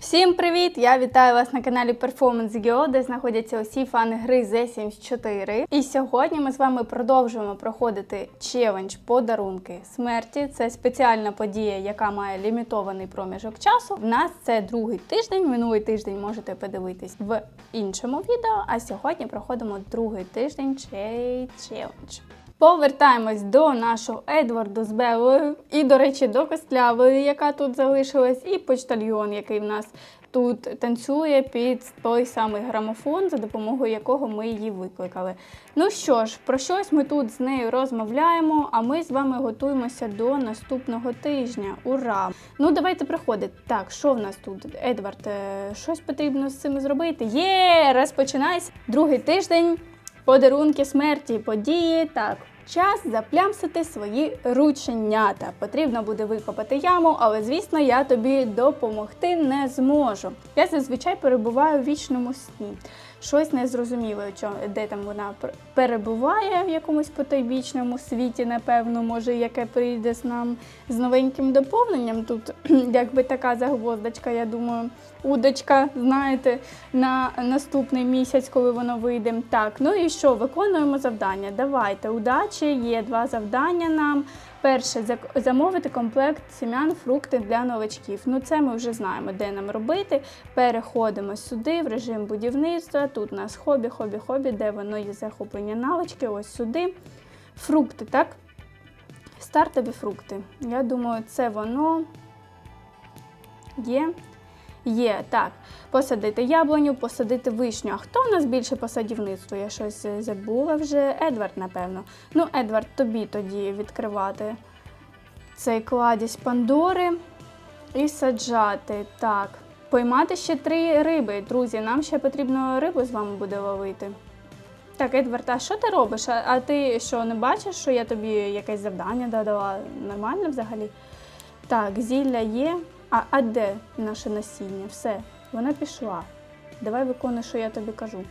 Всім привіт! Я вітаю вас на каналі Performance Geo, де знаходяться усі фани гри The Sims 4. І сьогодні ми з вами продовжуємо проходити челендж подарунки смерті. Це спеціальна подія, яка має лімітований проміжок часу. В нас це другий тиждень. Минулий тиждень можете подивитись в іншому відео. А сьогодні проходимо другий тиждень цей челендж. Повертаємось до нашого Едварду з Белою і, до речі, до Костлявої, яка тут залишилась, і почтальйон, який в нас тут танцює під той самий грамофон, за допомогою якого ми її викликали. Ну що ж, про щось ми тут з нею розмовляємо, а ми з вами готуємося до наступного тижня. Ура! Ну, давайте приходити. Так, що в нас тут? Едвард, е, щось потрібно з цим зробити? Є, розпочинайся. Другий тиждень. Подарунки смерті, події. Так, час заплямсити свої рученята. Потрібно буде викопати яму, але звісно, я тобі допомогти не зможу. Я зазвичай перебуваю в вічному сні. Щось незрозуміло, де там вона пер- перебуває в якомусь потойбічному світі, напевно, може, яке прийде з нам з новеньким доповненням. Тут якби така загвоздочка, я думаю, удочка, знаєте, на наступний місяць, коли воно вийде. Так, ну і що, виконуємо завдання. Давайте, удачі, є два завдання нам. Перше замовити комплект сім'ян, фрукти для новачків. Ну це ми вже знаємо, де нам робити. Переходимо сюди в режим будівництва. Тут у нас хобі, хобі, хобі, де воно є захоплення навички. Ось сюди. Фрукти, так? Стартові фрукти. Я думаю, це воно є. Є, так. Посадити яблуню, посадити вишню. А хто у нас більше по садівництву? Я щось е, забула вже. Едвард, напевно. Ну, Едвард, тобі тоді відкривати цей кладість Пандори і саджати. Так. Поймати ще три риби. Друзі, нам ще потрібно рибу з вами буде ловити. Так, Едвард, а що ти робиш? А, а ти що, не бачиш, що я тобі якесь завдання додала? Нормально взагалі? Так, зілля є. А, а де наше насіння? Все, вона пішла. Давай виконуй, що я тобі кажу.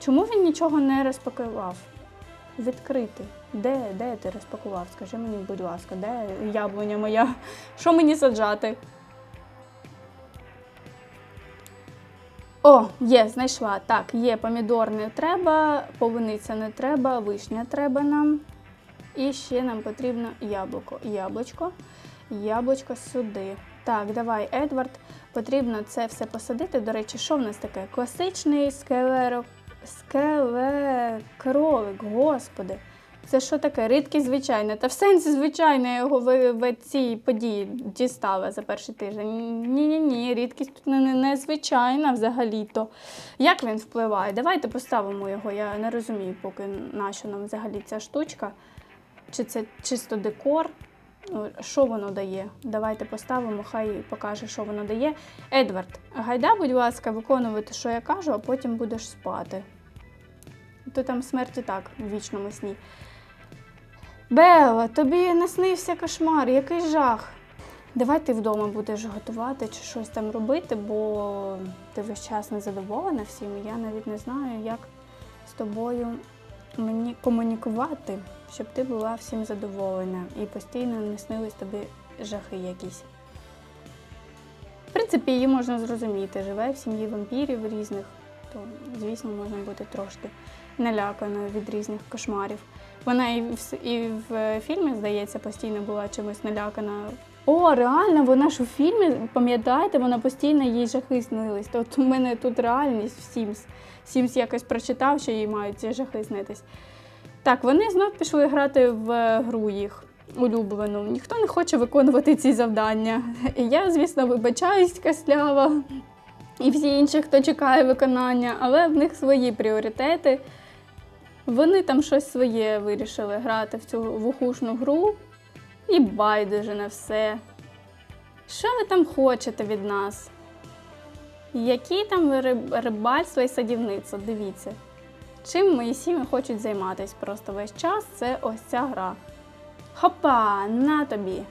Чому він нічого не розпакував? Відкрити. Де, де ти розпакував? Скажи мені, будь ласка, де яблуня моя? Що мені саджати? О, є, знайшла. Так, є помідор не треба, полуниця не треба, вишня треба нам. І ще нам потрібно яблуко. Яблучко. Яблучко сюди. Так, давай, Едвард. Потрібно це все посадити. До речі, що в нас таке? Класичний скелеро... скелекролик, господи. Це що таке? Рідкість звичайна. Та в сенсі звичайно його в, в цій події дістала за перший тиждень. Ні-ні-ні, рідкість тут не, не, не взагалі-то. Як він впливає? Давайте поставимо його. Я не розумію, поки на що нам взагалі ця штучка. Чи це чисто декор? Ну, Що воно дає? Давайте поставимо, хай покаже, що воно дає. Едвард, гайда, будь ласка, виконувати, що я кажу, а потім будеш спати. То там смерть і так в вічному сні. Бела, тобі наснився кошмар, який жах. Давай ти вдома будеш готувати чи щось там робити, бо ти весь час незадоволена всім. Я навіть не знаю, як з тобою мені комунікувати, щоб ти була всім задоволена і постійно не снились тобі жахи якісь. В принципі, її можна зрозуміти. Живе в сім'ї вампірів різних, то, звісно, можна бути трошки наляканою від різних кошмарів. Вона і в, і в фільмі, здається, постійно була чимось налякана. О, реально, вона ж у фільмі, пам'ятаєте, вона постійно їй жахи снились. От у мене тут реальність в Sims. Sims якось прочитав, що їй мають ці жахи снитись. Так, вони знов пішли грати в гру їх улюблену. Ніхто не хоче виконувати ці завдання. І я, звісно, вибачаюсь, каслява і всі інші, хто чекає виконання, але в них свої пріоритети. Вони там щось своє вирішили грати в цю вухушну гру і байдуже на все. Що ви там хочете від нас? Які там риб- рибальство і садівництво? Дивіться. Чим мої сім'ї хочуть займатися просто весь час, це ось ця гра. Хопа, на тобі.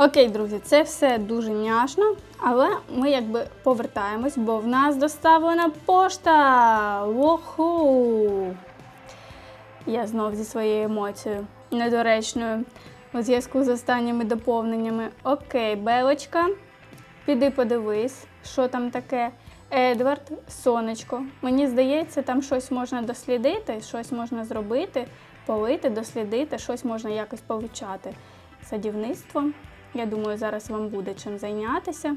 Окей, друзі, це все дуже няшно, але ми якби повертаємось, бо в нас доставлена пошта. Воху! Я знов зі своєю емоцією недоречною у зв'язку з останніми доповненнями. Окей, Белочка, піди подивись, що там таке. Едвард, сонечко. Мені здається, там щось можна дослідити, щось можна зробити, полити, дослідити, щось можна якось повчати. Садівництво. Я думаю, зараз вам буде чим зайнятися.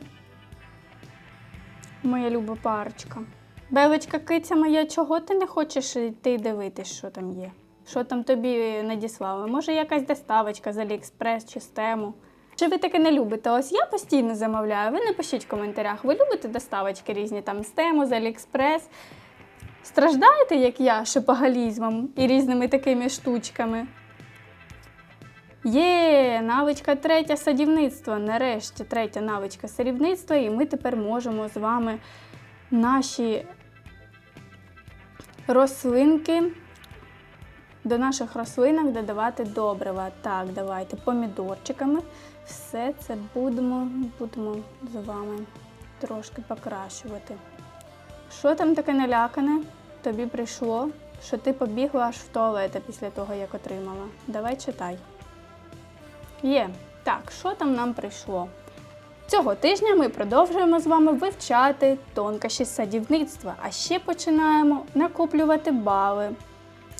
Моя люба парочка. Белочка, киця моя, чого ти не хочеш йти дивитись, що там є? Що там тобі надіслали? Може, якась доставочка з Аліекспрес чи з тему? Чи ви таке не любите? Ось я постійно замовляю. Ви напишіть в коментарях, ви любите доставочки різні там з тему, з Аліекспрес? Страждаєте, як я, шипогалізмом і різними такими штучками? Є, навичка третя садівництва. Нарешті третя навичка садівництва, і ми тепер можемо з вами наші рослинки до наших рослинок додавати добрива. Так, давайте помідорчиками. Все це будемо, будемо з вами трошки покращувати. Що там таке налякане? Тобі прийшло, що ти побігла аж в туалет після того, як отримала. Давай читай. Є. Так, що там нам прийшло? Цього тижня ми продовжуємо з вами вивчати тонкощі садівництва, а ще починаємо накоплювати бали.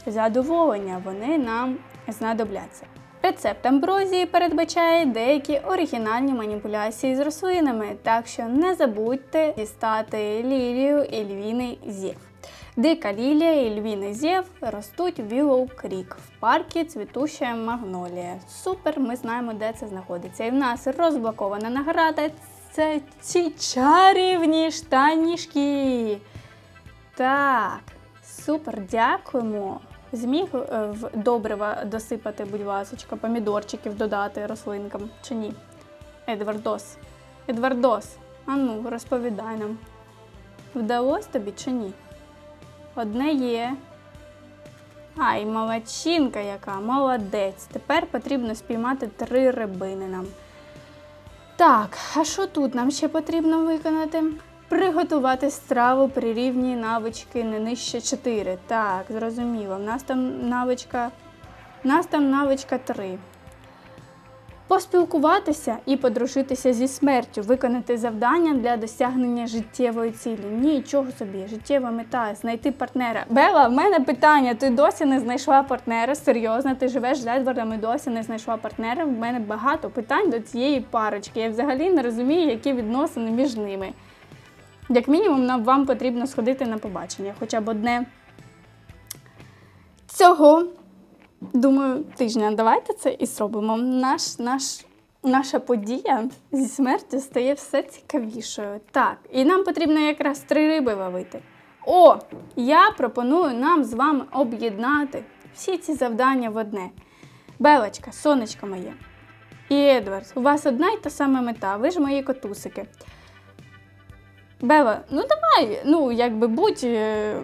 Задоволення вони нам знадобляться. Рецепт амброзії передбачає деякі оригінальні маніпуляції з рослинами, так що не забудьте дістати лілію і львіний зєв. Дика лілія і львіний зєв ростуть в Willow Creek в паркі цвітуща магнолія. Супер, ми знаємо, де це знаходиться. І в нас розблокована награда. Це ці чарівні штанішки. Так, супер, дякуємо. Зміг е, в добрива досипати, будь ласочка, помідорчиків додати рослинкам чи ні? Едвардос. Едвардос, а ну, розповідай нам. Вдалось тобі чи ні? Одне є. Ай, молодчинка яка, молодець. Тепер потрібно спіймати три рибини нам. Так, а що тут нам ще потрібно виконати? Приготувати страву при рівні навички не нижче 4. Так, зрозуміло. В нас там навичка. В нас там навичка 3. Поспілкуватися і подружитися зі смертю, виконати завдання для досягнення життєвої цілі. Нічого собі, життєва мета знайти партнера. Бела, в мене питання: ти досі не знайшла партнера? Серйозно, ти живеш з Едвардом і досі не знайшла партнера. В мене багато питань до цієї парочки. Я взагалі не розумію, які відносини між ними. Як мінімум, нам вам потрібно сходити на побачення, хоча б одне цього, думаю, тижня. Давайте це і зробимо. Наш, наш, наша подія зі смерті стає все цікавішою. Так, і нам потрібно якраз три риби ловити. О, я пропоную нам з вами об'єднати всі ці завдання в одне. Белочка, сонечко моє. І Едвард, у вас одна й та сама мета, ви ж мої котусики. Бела, ну давай, ну якби будь е,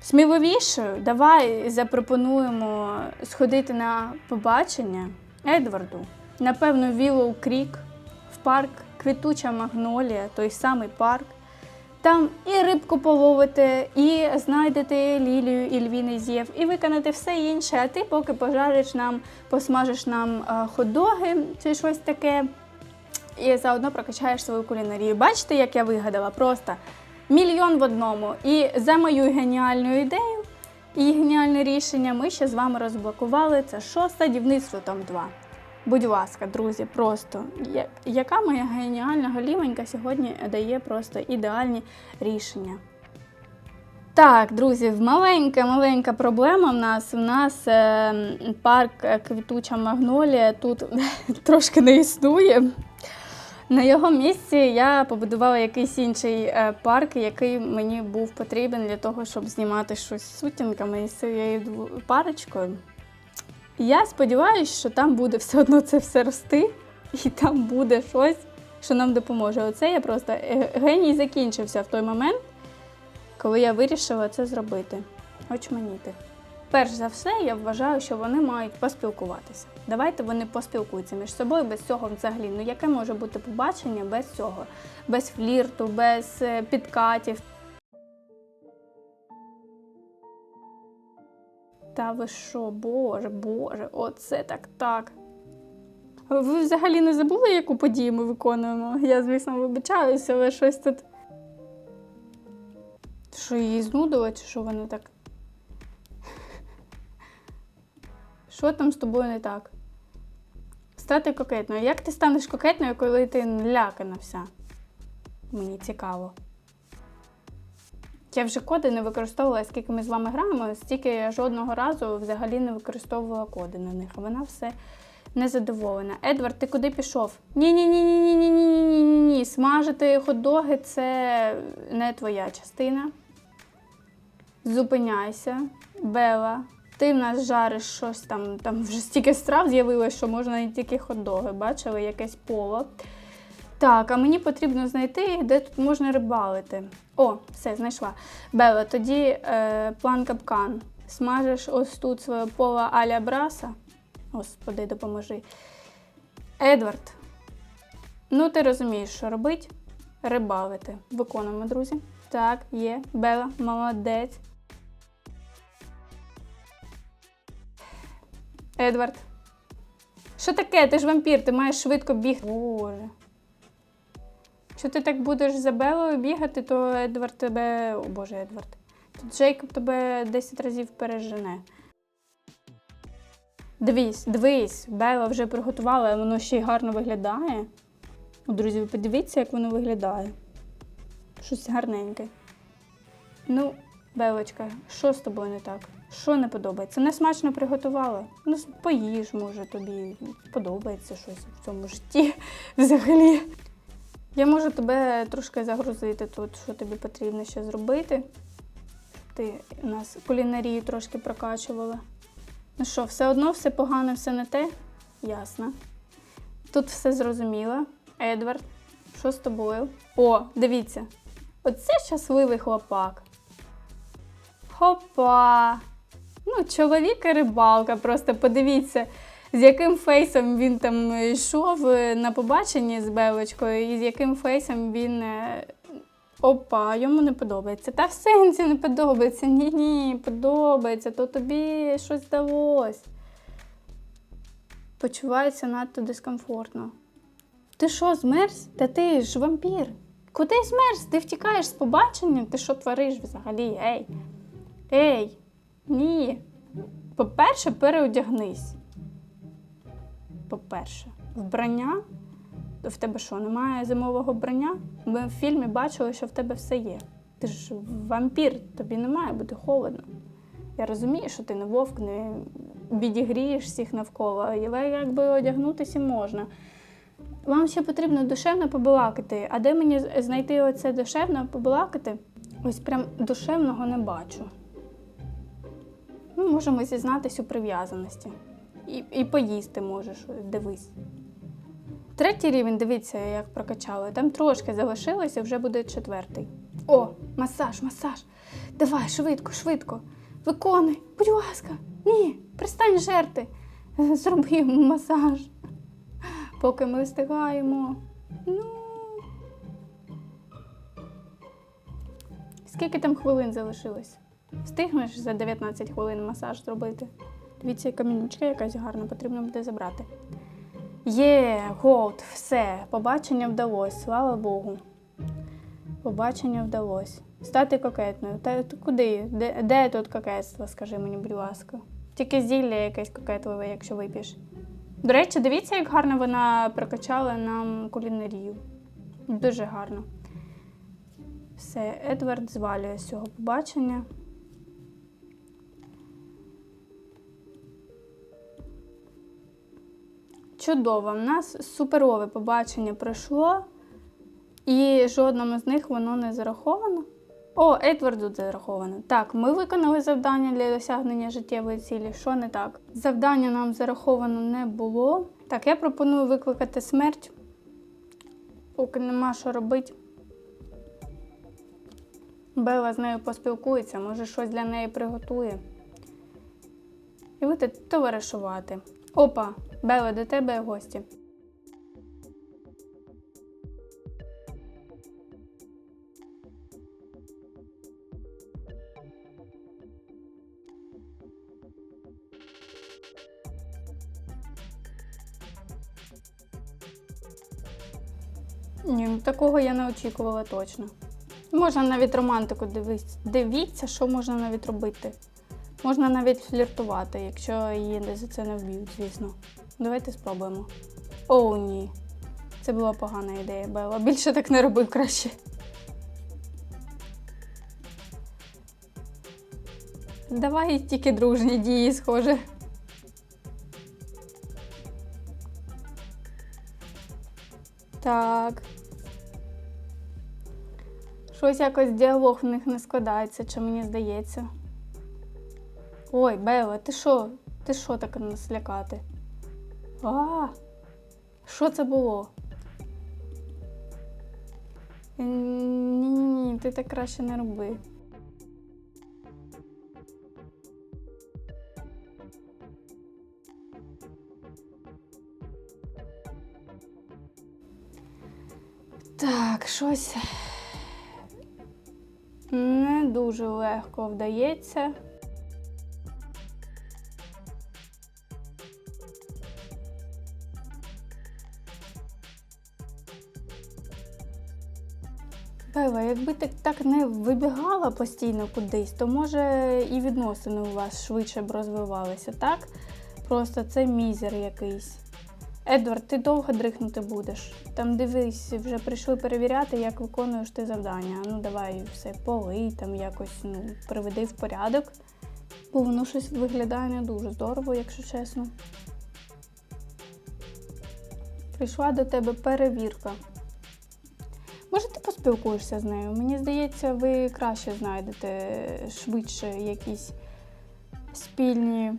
сміливішою, давай запропонуємо сходити на побачення Едварду. Напевно, Вілоу Крік, в парк Квітуча Магнолія, той самий парк. Там і рибку половити, і знайдете лілію і львіний з'єв, і виконати все інше. А ти поки пожариш нам, посмажиш нам е, хот-доги чи щось таке і заодно прокачаєш свою кулінарію. Бачите, як я вигадала? Просто мільйон в одному. І за мою геніальну ідею і геніальне рішення ми ще з вами розблокували це що садівництво там 2. Будь ласка, друзі, просто яка моя геніальна голівенька сьогодні дає просто ідеальні рішення. Так, друзі, маленька маленька проблема в нас. У нас е, парк Квітуча Магнолія тут трошки не існує. На його місці я побудувала якийсь інший е, парк, який мені був потрібен для того, щоб знімати щось з сутінками із цією парочкою. Я сподіваюся, що там буде все одно це все рости, і там буде щось, що нам допоможе. Оце я просто е, геній закінчився в той момент, коли я вирішила це зробити. Очманіти. Перш за все, я вважаю, що вони мають поспілкуватися. Давайте вони поспілкуються між собою без цього взагалі. Ну яке може бути побачення без цього, без флірту, без е, підкатів. Та ви що, боже, боже, оце так так. Ви взагалі не забули, яку подію ми виконуємо? Я, звісно, вибачаюся, але щось тут. Що її знудило, чи що воно так? Що там з тобою не так? Стати кокетною. Як ти станеш кокетною, коли ти лякана вся? Мені цікаво. Я вже коди не використовувала, скільки ми з вами граємо, стільки я жодного разу взагалі не використовувала коди на них. Вона все незадоволена. Едвард, ти куди пішов? Ні, ні, ні, ні, ні, ні, ні, ні, ні, ні. Смажити хот-доги це не твоя частина. Зупиняйся, Бела. Ти в нас жариш щось там, там вже стільки страв з'явилось, що можна не тільки хот-доги. Бачили якесь поло. Так, а мені потрібно знайти, де тут можна рибалити. О, все, знайшла. Бела, тоді е, план капкан. Смажеш ось тут своє поло аля браса. Господи, допоможи. Едвард. Ну, ти розумієш, що робить? Рибалити. Виконуємо, друзі. Так, є. Бела, молодець. Едвард. Що таке? Ти ж вампір, ти маєш швидко бігти. Боже. Якщо ти так будеш за Белою бігати, то Едвард тебе. О Боже, Едвард. Тут Джейкоб тебе 10 разів пережене. Дивись, дивись, Бела вже приготувала, воно ще й гарно виглядає. Друзі, ви подивіться, як воно виглядає. Щось гарненьке. Ну, Белочка, що з тобою не так? Що не подобається? Не смачно приготувала? Ну, поїж, може, тобі подобається щось в цьому житті взагалі. Я можу тебе трошки загрузити тут, що тобі потрібно ще зробити. Ти нас кулінарію трошки прокачувала. Ну що, все одно все погане, все не те? Ясно. Тут все зрозуміло. Едвард, що з тобою? О, дивіться. Оце щасливий хлопак. Хопа! Ну, чоловік і рибалка, просто подивіться, з яким фейсом він там йшов на побаченні з Белочкою, і з яким фейсом він. е, Опа, йому не подобається. Та в сенсі не подобається. Ні, ні, подобається, то тобі щось здалось. Почувається надто дискомфортно. Ти що, змерз? Та ти ж вампір. Куди змерз? Ти втікаєш з побачення? Ти що твориш взагалі? Ей? Ей, ні. По-перше, переодягнись. По-перше, вбрання. В тебе що, немає зимового вбрання? Ми в фільмі бачили, що в тебе все є. Ти ж вампір, тобі не має бути холодно. Я розумію, що ти не вовк, не відігрієш всіх навколо, але якби одягнутися можна. Вам ще потрібно душевно побалакати. А де мені знайти оце душевно побалакати? Ось прям душевного не бачу. Ми можемо зізнатись у прив'язаності. І, і поїсти можеш, дивись. Третій рівень, дивіться, як прокачали. Там трошки залишилося, вже буде четвертий. О, масаж, масаж. Давай, швидко, швидко. Виконуй, будь ласка. Ні, пристань жерти. Зроби масаж. Поки ми встигаємо. Ну. Скільки там хвилин залишилось? Встигнеш за 19 хвилин масаж зробити? Дивіться, камінючка якась гарна, потрібно буде забрати. Є, голд, все, побачення вдалося, слава Богу. Побачення вдалося. Стати кокетною. Та куди? Де, де тут кокетство, скажи мені, будь ласка. Тільки зілля якесь кокетливе, якщо вип'єш. До речі, дивіться, як гарно вона прокачала нам кулінарію. Дуже гарно. Все, Едвард звалює з цього побачення. Чудово, в нас суперове побачення пройшло, і жодному з них воно не зараховано. О, Едварду зараховано. Так, ми виконали завдання для досягнення життєвої цілі. Що не так? Завдання нам зараховано не було. Так, я пропоную викликати смерть. Поки нема що робити. Бела з нею поспілкується, може щось для неї приготує. І будете товаришувати. Опа, Бела, до тебе гості. Ні, ну, такого я не очікувала точно. Можна навіть романтику дивитися. Дивіться, що можна навіть робити. Можна навіть фліртувати, якщо її за це не вб'ють, звісно. Давайте спробуємо. О, ні. Це була погана ідея, Бела. Більше так не робив краще. Давай тільки дружні дії, схоже. Так. Щось якось діалог в них не складається, чи мені здається. Ой, Бела, ти що? Ти що таке нас лякати? А, що це було? Ні-ні-ні, ти так краще не роби. Так, щось не дуже легко вдається. Бева, якби ти так не вибігала постійно кудись, то може і відносини у вас швидше б розвивалися, так? Просто це мізер якийсь. Едвард, ти довго дрихнути будеш. Там дивись, вже прийшли перевіряти, як виконуєш ти завдання. Ну давай все полий, там якось ну, приведи в порядок. Бо воно щось виглядає не дуже здорово, якщо чесно. Прийшла до тебе перевірка. Поспілкуєшся з нею? Мені здається, ви краще знайдете швидше якісь спільні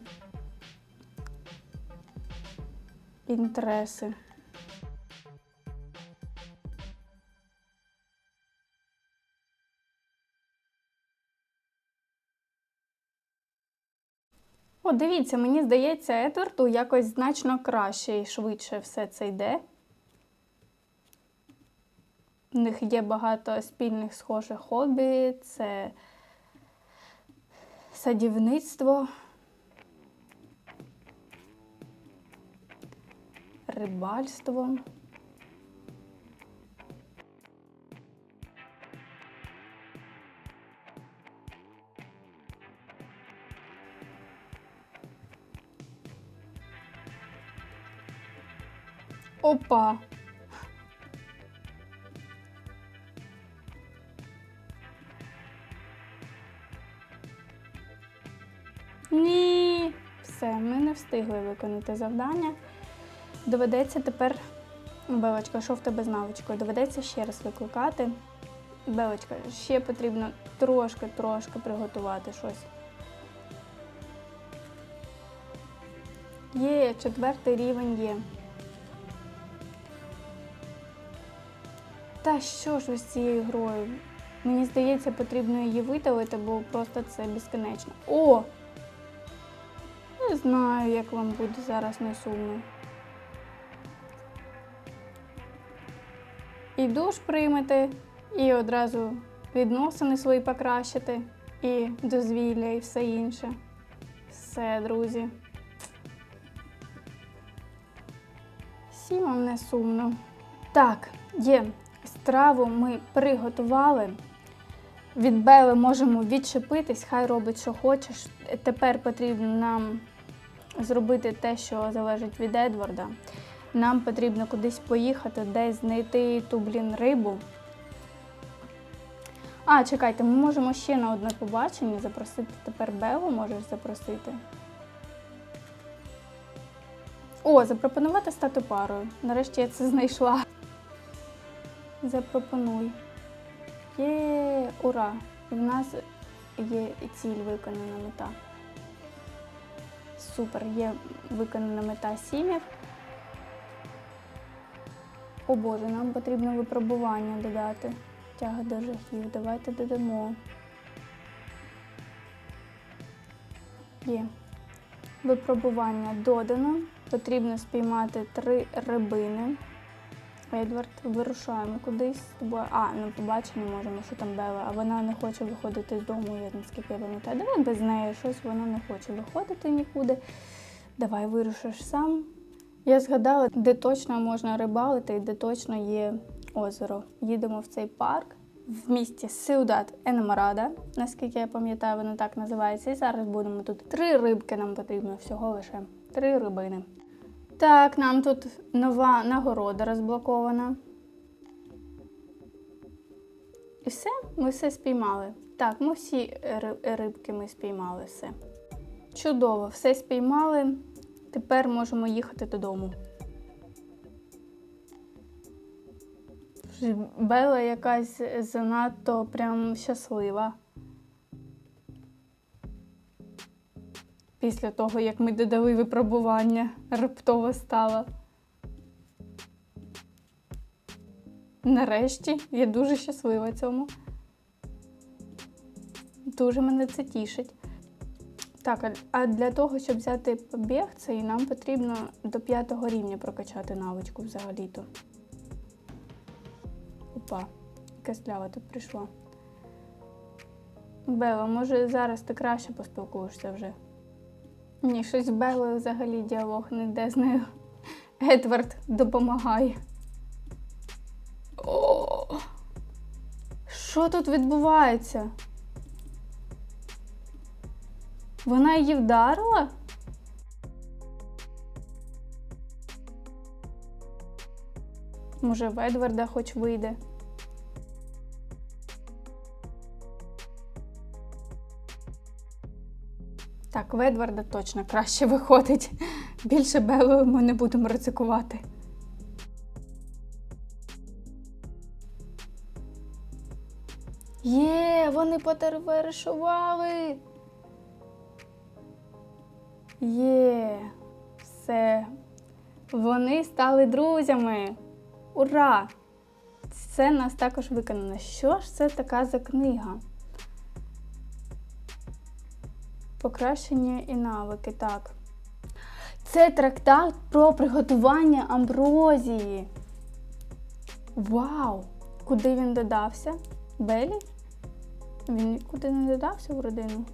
інтереси. О, дивіться, мені здається, Едварду якось значно краще і швидше все це йде. У них є багато спільних схожих хобі, це садівництво, рибальство. Опа! Встигли виконати завдання. Доведеться тепер, Белочка, що в тебе з навичкою? Доведеться ще раз викликати. Белочка, ще потрібно трошки-трошки приготувати щось. Є, четвертий рівень є. Та що ж ви з цією грою? Мені здається, потрібно її видалити, бо просто це безконечно. О! Знаю, як вам буде зараз не сумно. І душ приймете, і одразу відносини свої покращити, і дозвілля, і все інше. Все, друзі. Всім вам не сумно. Так, є. Страву ми приготували. Від Бели можемо відчепитись, хай робить, що хочеш. Тепер потрібно нам зробити те, що залежить від Едварда. Нам потрібно кудись поїхати, десь знайти ту, блін, рибу. А, чекайте, ми можемо ще на одне побачення запросити тепер Белу можеш запросити. О, запропонувати стати парою. Нарешті я це знайшла. Запропонуй. Є, ура! В нас є ціль виконана мета. Супер, є виконана мета сім'їв. О Боже, нам потрібно випробування додати. Тяга до жахів. Давайте додамо. Є. Випробування додано. Потрібно спіймати три рибини. Едвард, вирушаємо кудись. А, на побачення можемо, що там Бела, а вона не хоче виходити з дому, я наскільки я пам'ятаю. Давай без неї щось, вона не хоче виходити нікуди. Давай вирушиш сам. Я згадала, де точно можна рибалити і де точно є озеро. Їдемо в цей парк в місті Сеудат Енмарада, наскільки я пам'ятаю, воно так називається. І зараз будемо тут. Три рибки нам потрібно всього лише. Три рибини. Так, нам тут нова нагорода розблокована. І все, ми все спіймали. Так, ми всі рибки ми спіймали все. Чудово, все спіймали. Тепер можемо їхати додому. Бела якась занадто прям щаслива. Після того, як ми додали випробування, раптово стала. Нарешті я дуже щаслива цьому. Дуже мене це тішить. Так, а- для того, щоб взяти побіг, цей нам потрібно до п'ятого рівня прокачати навичку взагалі-то. Опа, якась лява тут прийшла. Бела, може зараз ти краще поспілкуєшся вже? Ні, щось з Белою взагалі діалог не йде з нею. Едвард допомагає. О! Що тут відбувається? Вона її вдарила? Може, в Едварда хоч вийде. Так, в Едварда точно краще виходить. Більше Белою ми не будемо ризикувати. Є, вони потервершували. Є, все. Вони стали друзями. Ура! Це нас також виконано. Що ж це така за книга? Покращення і навики, так. Це трактат про приготування амброзії. Вау! Куди він додався? Белі? Він нікуди не додався в родину?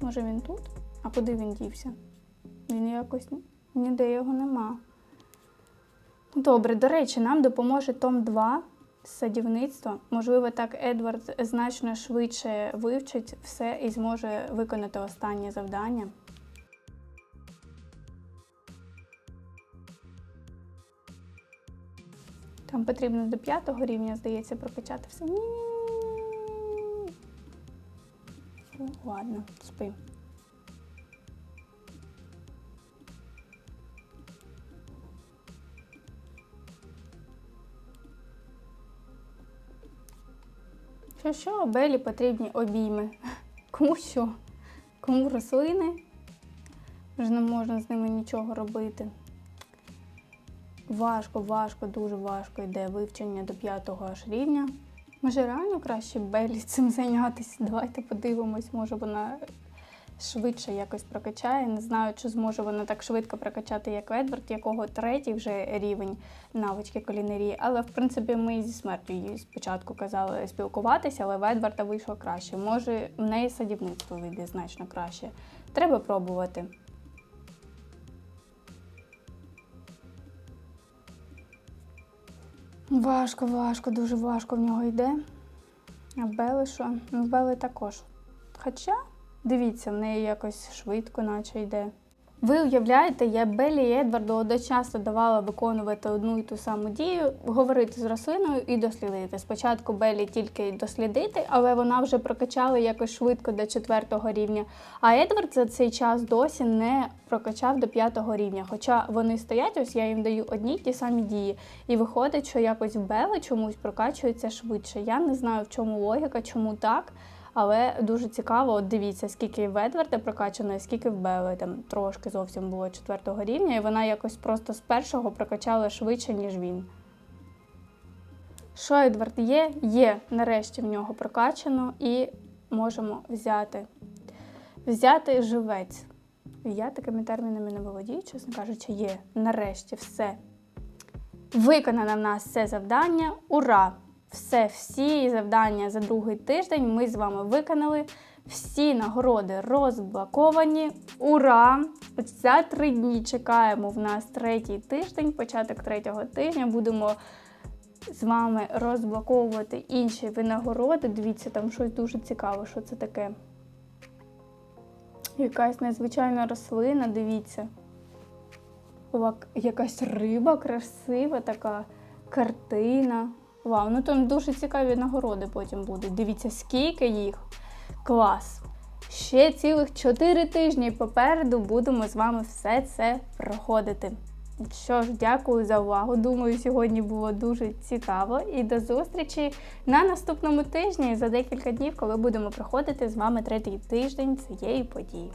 Може він тут? А куди він дівся? Він якось ніде його нема. Добре, до речі, нам допоможе Том 2 з садівництва. Можливо, так Едвард значно швидше вивчить все і зможе виконати останнє завдання. Там потрібно до п'ятого рівня, здається, прокачати все. Ладно, спи. Що що, Белі потрібні обійми. Кому що? Кому рослини? Вже не можна з ними нічого робити. Важко, важко, дуже важко йде вивчення до п'ятого аж рівня. Може, реально краще Белі цим зайнятися? Давайте подивимось, може вона швидше якось прокачає. Не знаю, чи зможе вона так швидко прокачати, як Едвард, якого третій вже рівень навички кулінарії. Але в принципі ми зі смертю її спочатку казали спілкуватися, але в Едварда вийшло краще. Може, в неї садівництво вийде значно краще. Треба пробувати. Важко, важко, дуже важко в нього йде. А Бели що? Ну, Бели також. Хоча, дивіться, в неї якось швидко, наче йде. Ви уявляєте, я Белі і Едварду одночасно давала виконувати одну і ту саму дію, говорити з рослиною і дослідити. Спочатку Белі тільки дослідити, але вона вже прокачала якось швидко до четвертого рівня. А Едвард за цей час досі не прокачав до п'ятого рівня. Хоча вони стоять, ось я їм даю одні й ті самі дії. І виходить, що якось Бели чомусь прокачується швидше. Я не знаю, в чому логіка, чому так. Але дуже цікаво, от дивіться, скільки в Едварда прокачано, і скільки в Белли. Там трошки зовсім було четвертого рівня, і вона якось просто з першого прокачала швидше, ніж він. Що Едвард є? Є. Нарешті в нього прокачано і можемо взяти. Взяти живець. Я такими термінами не володію, чесно кажучи, є. Нарешті все. Виконано в нас це завдання. Ура! Все, всі завдання за другий тиждень ми з вами виконали. Всі нагороди розблоковані. Ура! За три дні чекаємо в нас третій тиждень, початок третього тижня. Будемо з вами розблоковувати інші винагороди. Дивіться, там щось дуже цікаве, що це таке. Якась незвичайна рослина, дивіться. Якась риба красива, така картина. Вау, ну там дуже цікаві нагороди потім будуть. Дивіться, скільки їх. Клас! Ще цілих 4 тижні попереду будемо з вами все це проходити. Що ж, дякую за увагу. Думаю, сьогодні було дуже цікаво. І до зустрічі на наступному тижні за декілька днів, коли будемо проходити з вами третій тиждень цієї події.